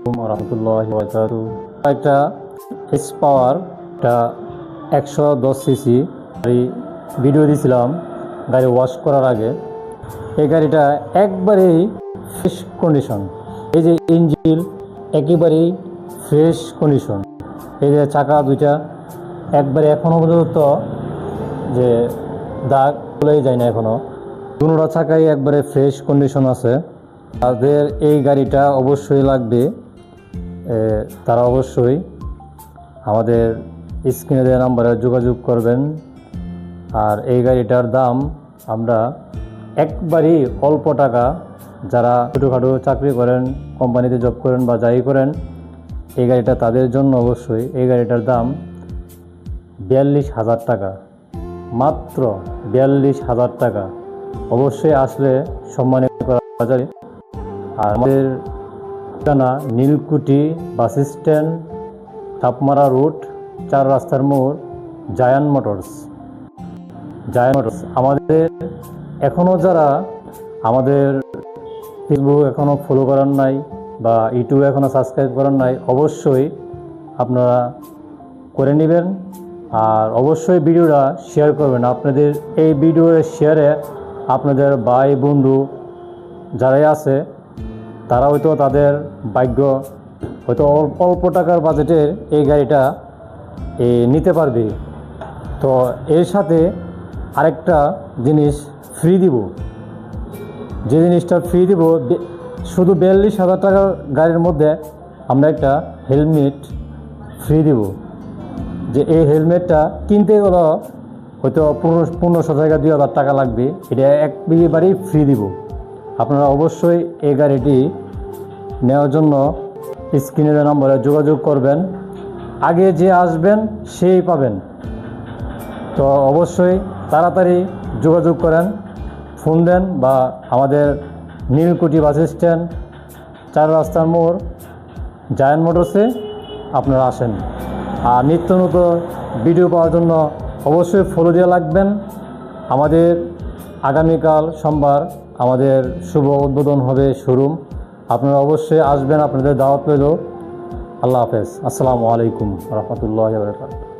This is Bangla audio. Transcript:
রহমতুল্লাহ একটা এস পাওয়ার একটা একশো দশ সিসি গাড়ি ভিডিও দিয়েছিলাম গাড়ি ওয়াশ করার আগে। এই গাড়িটা একবারেই ফ্রেশ কন্ডিশন এই যে ইঞ্জিন একেবারেই ফ্রেশ কন্ডিশন এই যে চাকা দুইটা, একবারে এখনও পর্যন্ত যে দাগ চলেই যায় না এখনও দুটা চাকাই একবারে ফ্রেশ কন্ডিশন আছে। তাদের এই গাড়িটা অবশ্যই লাগবে। তারা অবশ্যই আমাদের স্ক্রিনে দেওয়া নাম্বারে যোগাযোগ করবেন। আর এই গাড়িটার দাম আমরা একবারই অল্প টাকা। যারা ছোটোখাটো চাকরি করেন, কোম্পানিতে জব করেন বা যাই করেন, এই গাড়িটা তাদের জন্য অবশ্যই এই গাড়িটার দাম বিয়াল্লিশ হাজার টাকা। মাত্র বিয়াল্লিশ হাজার টাকা। অবশ্যই আসলে সম্মানিত করা যায়। আর আমাদের ঠিকানা নীলকুঠি বাস স্ট্যান্ড, তাপমারা রুট চার রাস্তার মোড়, জায়ান মোটরস। জায়ান মোটরস আমাদের এখনও যারা আমাদের ফেসবুক এখনও ফলো করার নাই বা ইউটিউবে এখনও সাবস্ক্রাইব করার নাই, অবশ্যই আপনারা করে নেবেন। আর অবশ্যই ভিডিওটা শেয়ার করবেন। আপনাদের এই ভিডিওর শেয়ারে আপনাদের ভাই, বন্ধু যারাই আছে তারা হয়তো তাদের ভাগ্য হয়তো অল্প অল্প টাকার বাজেটের এই গাড়িটা নিতে পারবে। তো এর সাথে আরেকটা জিনিস ফ্রি দিব। যে জিনিসটা ফ্রি দিব শুধু বিয়াল্লিশ হাজার টাকার গাড়ির মধ্যে আমরা একটা হেলমেট ফ্রি দিব। যে এই হেলমেটটা কিনতে গেলে হয়তো পনেরো, পনেরোশো টাকা দুই হাজার টাকা লাগবে। এটা এক একবারেই ফ্রি দিব। আপনারা অবশ্যই এই গাড়িটি নেওয়ার জন্য স্ক্রিনের নম্বরে যোগাযোগ করবেন। আগে যে আসবেন সেই পাবেন। তো অবশ্যই তাড়াতাড়ি যোগাযোগ করেন, ফোন দেন বা আমাদের নীলকুঠি বাস স্ট্যান্ড, চার রাস্তার মোড়, জায়ান্ট মোটরসে আপনারা আসেন। আর নিত্য নতুন ভিডিও পাওয়ার জন্য অবশ্যই ফলো দিয়ে লাগবেন আমাদের আগামীকাল সোমবার আমাদের শুভ উদ্বোধন হবে শোরুম। আপনারা অবশ্যই আসবেন, আপনাদের দাওয়াত রইল। আল্লাহ হাফেজ। আসসালামু আলাইকুম রহমতুল্লাহ বরকাত